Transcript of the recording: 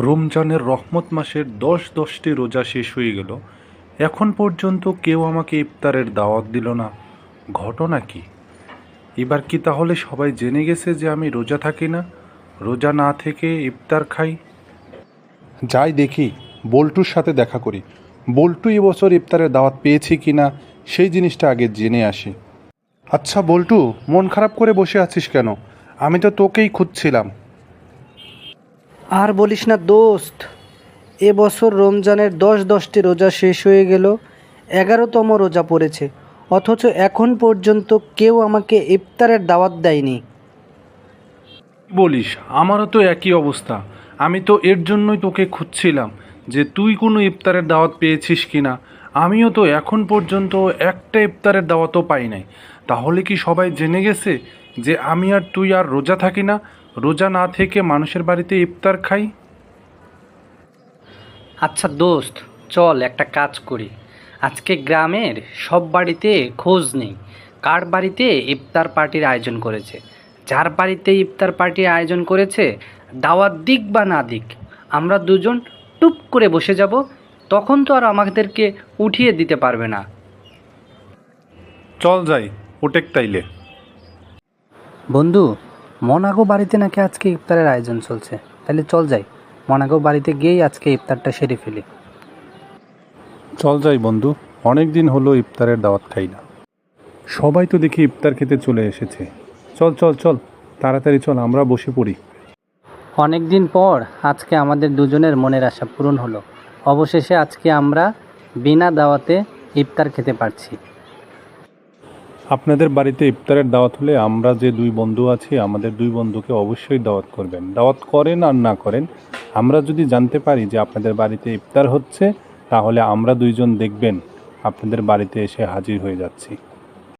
রমজানের রহমত মাসের দশ দশটি রোজা শেষ হয়ে গেল। এখন পর্যন্ত কেউ আমাকে ইফতারের দাওয়াত দিল না। ঘটনা কি? এবার কি তাহলে সবাই জেনে গেছে যে আমি রোজা থাকি না? রোজা না থেকে ইফতার খাই? যাই দেখি, বল্টুর সাথে দেখা করি। বল্টু এবছর ইফতারের দাওয়াত পেয়েছি কি না, সেই জিনিসটা আগে জেনে আসি। আচ্ছা বল্টু, মন খারাপ করে বসে আছিস কেন? আমি তো তোকেই খুঁজছিলাম। আর বলিস না, দোস্ত এবছর রমজানের দশ দশটি রোজা শেষ হয়ে গেল, এগারোতম রোজা পড়েছে, অথচ এখন পর্যন্ত কেউ আমাকে ইফতারের দাওয়াত দেয়নি। বলিস, আমারও তো একই অবস্থা, আমি তো এর জন্যই তোকে খুঁজছিলাম যে তুই কোনো ইফতারের দাওয়াত পেয়েছিস কি না, আমিও তো এখন পর্যন্ত একটা ইফতারের দাওয়াতও পাই নাই, তাহলে কি সবাই জেনে গেছে যে আমি আর তুই আর রোজা থাকি না? রোজা না থেকে মানুষের বাড়িতে ইফতার খাই? আচ্ছা দোস্ত চল একটা কাজ করি। আজকে গ্রামের সব বাড়িতে খোঁজ নেই। কার বাড়িতে ইফতার পার্টির আয়োজন করেছে? যার বাড়িতে ইফতার পার্টির আয়োজন করেছে দাওয়াত দিক বা না দিক আমরা দুজন টুপ করে বসে যাব তখন তো আর আমাদেরকে উঠিয়ে দিতে পারবে না। চল যাই ওটেক তাইলে। বন্ধু মনাগো বাড়িতে নাকি আজকে ইফতারের আয়োজন চলছে। তাহলে চল যাই। মনাগো বাড়িতে গিয়েই আজকে ইফতারটা সেরে ফেলি। চল যাই বন্ধু। অনেক দিন হলো ইফতারের দাওয়াত খাই না। সবাই তো দেখি ইফতার খেতে চলে এসেছে। চল চল চল। তাড়াতাড়ি চল আমরা বসে পড়ি। অনেক দিন পর আজকে আমাদের দুজনের মনের আশা পূরণ হলো। অবশেষে আজকে আমরা বিনা দাওয়াতে ইফতার খেতে পারছি। আপনাদের বাড়িতে ইফতারের দাওয়াত হলে আমরা যে দুই বন্ধু আছি, আমাদের দুই বন্ধুকে অবশ্যই দাওয়াত করবেন। দাওয়াত করেন আর না করেন, আমরা যদি জানতে পারি যে আপনাদের বাড়িতে ইফতার হচ্ছে, তাহলে আমরা দুইজন দেখবেন আপনাদের বাড়িতে এসে হাজির হয়ে যাচ্ছি।